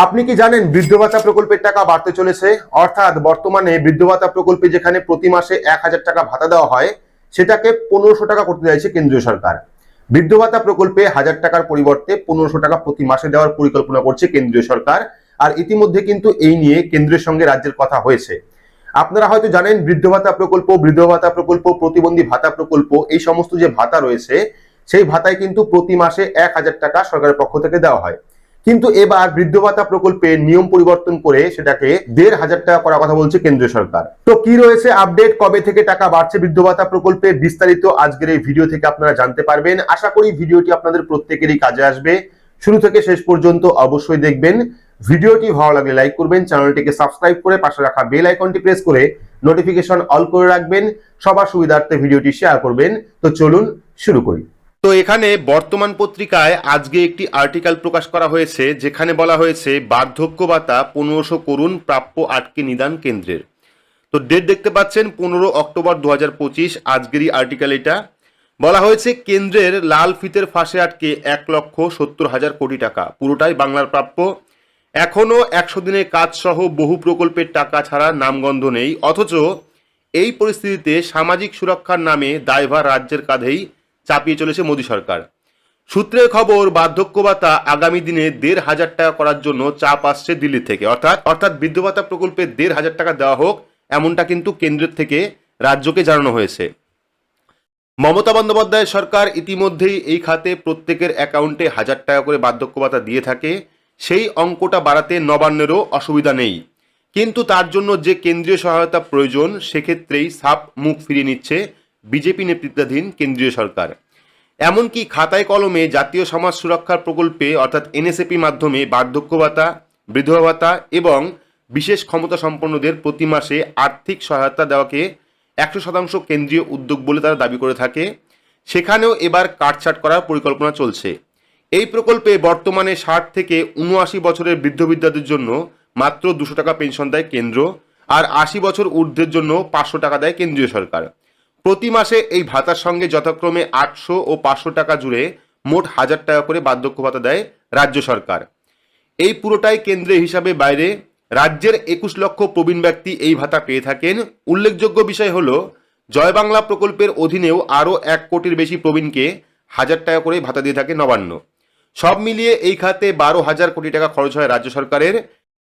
আপনি কি জানেন বৃদ্ধ ভাতা প্রকল্পের টাকা বাড়তে চলেছে? অর্থাৎ বর্তমানে বৃদ্ধ ভাতা প্রকল্পে যেখানে প্রতি মাসে এক হাজার টাকা ভাতা দেওয়া হয়, সেটাকে পনেরোশো টাকা করতে চাইছে কেন্দ্রীয় সরকার। বৃদ্ধ ভাতা প্রকল্পে হাজার টাকার পরিবর্তে পনেরোশো টাকা প্রতি মাসে দেওয়ার পরিকল্পনা করছে কেন্দ্রীয় সরকার, আর ইতিমধ্যে কিন্তু এই নিয়ে কেন্দ্রের সঙ্গে রাজ্যের কথা হয়েছে। আপনারা হয়তো জানেন বৃদ্ধ ভাতা প্রকল্প, বৃদ্ধ ভাতা প্রকল্প, প্রতিবন্ধী ভাতা প্রকল্প, এই সমস্ত যে ভাতা রয়েছে, সেই ভাতায় কিন্তু প্রতি মাসে এক হাজার টাকা সরকারের পক্ষ থেকে দেওয়া হয়। কিন্তু এবার বৃদ্ধ ভাতা প্রকল্পে নিয়ম পরিবর্তন করে সেটাকে দেড় হাজার টাকা করার কথা বলছে কেন্দ্রীয় সরকার। তো কি রয়েছে আপডেট কবে থেকে টাকা বাড়ছে বৃদ্ধ ভাতা প্রকল্পে বিস্তারিত আজকের এই ভিডিও থেকে আপনারা জানতে পারবেন। আশা করি ভিডিওটি আপনাদের প্রত্যেকেরই কাজে আসবে। শুরু থেকে শেষ পর্যন্ত অবশ্যই দেখবেন। ভিডিওটি ভালো লাগলে লাইক করবেন চ্যানেলটিকে সাবস্ক্রাইব করে পাশে রাখা বেল আইকনটি প্রেস করে নোটিফিকেশন অল করে রাখবেন। সবার সুবিধার্থে ভিডিওটি শেয়ার করবেন। তো চলুন শুরু করি। তো এখানে বর্তমান পত্রিকায় আজকে একটি আর্টিকেল প্রকাশ করা হয়েছে, যেখানে বলা হয়েছে, বার্ধক্য ভাতা পনেরোশো করুন প্রাপ্য আটকে নিদান কেন্দ্রের। তো ডেট দেখতে পাচ্ছেন, পনেরো অক্টোবর দু হাজার পঁচিশ, আজকেরই আর্টিকেল এটা। বলা হয়েছে, কেন্দ্রের লাল ফিতের ফাঁসে আটকে এক লক্ষ সত্তর হাজার কোটি টাকা। পুরোটাই বাংলার প্রাপ্য। এখনও একশো দিনের কাজ সহ বহু প্রকল্পের টাকা ছাড়া নামগন্ধ নেই। অথচ এই পরিস্থিতিতে সামাজিক সুরক্ষার নামে দায়ভার রাজ্যের কাঁধেই চাপিয়ে চলেছে মোদী সরকার। সূত্রের খবর বার্ধক্য ভাতা আগামী দিনে দেড় হাজার টাকা করার জন্য চাপ আসছে দিল্লি থেকে। অর্থাৎ অর্থাৎ বৃদ্ধ ভাতা প্রকল্পে দেড় হাজার টাকা দেওয়া হোক, এমনটা কিন্তু কেন্দ্রের থেকে রাজ্যকে জানানো হয়েছে। মমতা বন্দ্যোপাধ্যায় সরকার ইতিমধ্যেই এই খাতে প্রত্যেকের অ্যাকাউন্টে হাজার টাকা করে বার্ধক্য ভাতা দিয়ে থাকে। সেই অঙ্কটা বাড়াতে নবান্নেরও অসুবিধা নেই। কিন্তু তার জন্য যে কেন্দ্রীয় সহায়তা প্রয়োজন, সেক্ষেত্রেই সাপ মুখ ফিরিয়ে নিচ্ছে বিজেপি নেতৃত্বাধীন কেন্দ্রীয় সরকার। এমনকি খাতায় কলমে জাতীয় সমাজ সুরক্ষার প্রকল্পে, অর্থাৎ এনএসএপি মাধ্যমে বার্ধক্য ভাতা বিধবা ভাতা এবং বিশেষ ক্ষমতা সম্পন্নদের প্রতি মাসে আর্থিক সহায়তা দেওয়াকে একশো শতাংশ কেন্দ্রীয় উদ্যোগ বলে তারা দাবি করে থাকে। সেখানেও এবার কাটছাট করার পরিকল্পনা চলছে। এই প্রকল্পে বর্তমানে ষাট থেকে উনআশি বছরের বৃদ্ধ বিদ্যাদের জন্য মাত্র দুশো টাকা পেনশন দেয় কেন্দ্র, আর আশি বছর ঊর্ধ্বের জন্য পাঁচশো টাকা দেয় কেন্দ্রীয় সরকার। প্রতি মাসে এই ভাতার সঙ্গে যথাক্রমে আটশো ও পাঁচশো টাকা জুড়ে মোট হাজার টাকা করে বার্ধক্য ভাতা দেয় রাজ্য সরকার। এই পুরোটাই কেন্দ্রের হিসাবে বাইরে রাজ্যের একুশ লক্ষ প্রবীণ ব্যক্তি এই ভাতা পেয়ে থাকেন। উল্লেখযোগ্য বিষয় হল, জয় বাংলা প্রকল্পের অধীনেও আরও এক কোটির বেশি প্রবীণকে হাজার টাকা করে ভাতা দিয়ে থাকে নবান্ন। সব মিলিয়ে এই খাতে বারো হাজার কোটি টাকা খরচ হয় রাজ্য সরকারের।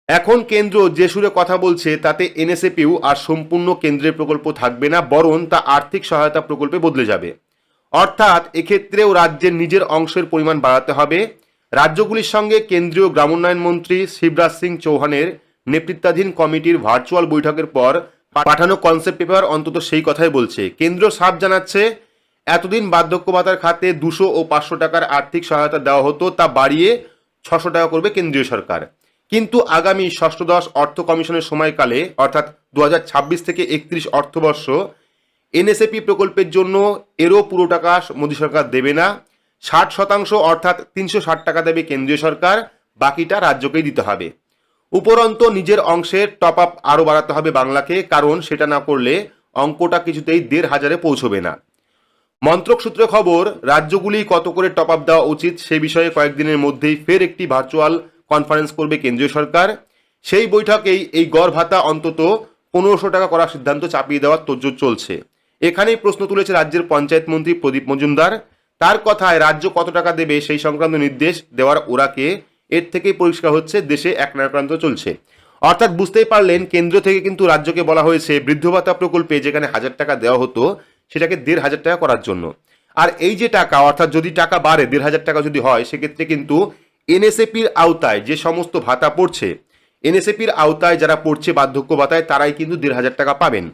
এখন কেন্দ্র যে সুরে কথা বলছে, তাতে এনএসএপিউ আর সম্পূর্ণ কেন্দ্রের প্রকল্প থাকবে না, বরং তা আর্থিক সহায়তা প্রকল্পে বদলে যাবে। অর্থাৎ এক্ষেত্রেও রাজ্যের নিজের অংশের পরিমাণ বাড়াতে হবে। রাজ্যগুলির সঙ্গে কেন্দ্রীয় গ্রামোন্নয়ন মন্ত্রী শিবরাজ সিং চৌহানের নেতৃত্বাধীন কমিটির ভার্চুয়াল বৈঠকের পর পাঠানো কনসেপ্ট পেপার অন্তত সেই কথাই বলছে। কেন্দ্র সাফ জানাচ্ছে, এতদিন বার্ধক্য ভাতার খাতে দুশো ও পাঁচশো টাকার আর্থিক সহায়তা দেওয়া হতো, তা বাড়িয়ে ছশো টাকা করবে কেন্দ্রীয় সরকার। কিন্তু আগামী ষষ্ঠদশ অর্থ কমিশনের সময়কালে, অর্থাৎ দু হাজার ছাব্বিশ থেকে একত্রিশ অর্থবর্ষ, এনএসএপি প্রকল্পের জন্য এরও পুরো টাকা মোদী সরকার দেবে না। ষাট শতাংশ অর্থাৎ তিনশো ষাট টাকা দেবে কেন্দ্রীয় সরকার, বাকিটা রাজ্যকেই দিতে হবে। উপরন্ত নিজের অংশের টপ আপ আরও বাড়াতে হবে বাংলাকে, কারণ সেটা না করলে অঙ্কটা কিছুতেই দেড় হাজারে পৌঁছবে না। মন্ত্রক সূত্রে খবর, রাজ্যগুলি কত করে টপ আপ দেওয়া উচিত সে বিষয়ে কয়েকদিনের মধ্যেই ফের একটি ভার্চুয়াল কনফারেন্স করবে কেন্দ্রীয় সরকার। সেই বৈঠকেই এই গড় ভাতা অন্তত পনেরোশো টাকা করার সিদ্ধান্ত চাপিয়ে দেওয়ার তোড়জোড় চলছে। এখানেই প্রশ্ন তুলেছে রাজ্যের পঞ্চায়েত মন্ত্রী প্রদীপ মজুমদার। তার কথায় রাজ্য কত টাকা দেবে সেই সংক্রান্ত নির্দেশ দেওয়ার ওরাকে এর থেকেই পরিষ্কার হচ্ছে, দেশে এক নায়ক্রান্ত চলছে। অর্থাৎ বুঝতেই পারলেন, কেন্দ্র থেকে কিন্তু রাজ্যকে বলা হয়েছে, বৃদ্ধ ভাতা প্রকল্পে যেখানে হাজার টাকা দেওয়া হতো, সেটাকে দেড় হাজার টাকা করার জন্য। আর এই যে টাকা, অর্থাৎ যদি টাকা বাড়ে, দেড় হাজার টাকা যদি হয়, সেক্ষেত্রে কিন্তু এনএসএপির আওতায় যে সমস্ত ভাতা পড়ছে, এনএসএপির আওতায় যারা পড়ছে বার্ধক্য ভাতায়, তারাই কিন্তু দেড় হাজার টাকা পাবেন।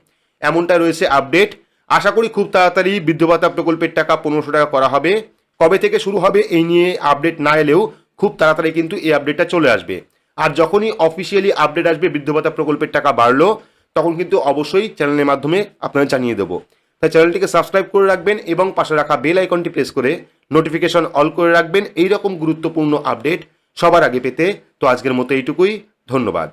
এমনটাই রয়েছে আপডেট। আশা করি খুব তাড়াতাড়ি বৃদ্ধ ভাতা প্রকল্পের টাকা পনেরোশো টাকা করা হবে। কবে থেকে শুরু হবে এই নিয়ে আপডেট না এলেও খুব তাড়াতাড়ি কিন্তু এই আপডেটটা চলে আসবে। আর যখনই অফিসিয়ালি আপডেট আসবে, বৃদ্ধ ভাতা প্রকল্পের টাকা বাড়লো, তখন কিন্তু অবশ্যই চ্যানেলের মাধ্যমে আপনারা জানিয়ে দেবো। তাই চ্যানেলটিকে সাবস্ক্রাইব করে রাখবেন এবং পাশে রাখা বেল আইকনটি প্রেস করে নোটিফিকেশন অল করে রাখবেন। এই রকম গুরুত্বপূর্ণ আপডেট সবার আগে পেতে তো আজকের মতো এইটুকুই। ধন্যবাদ।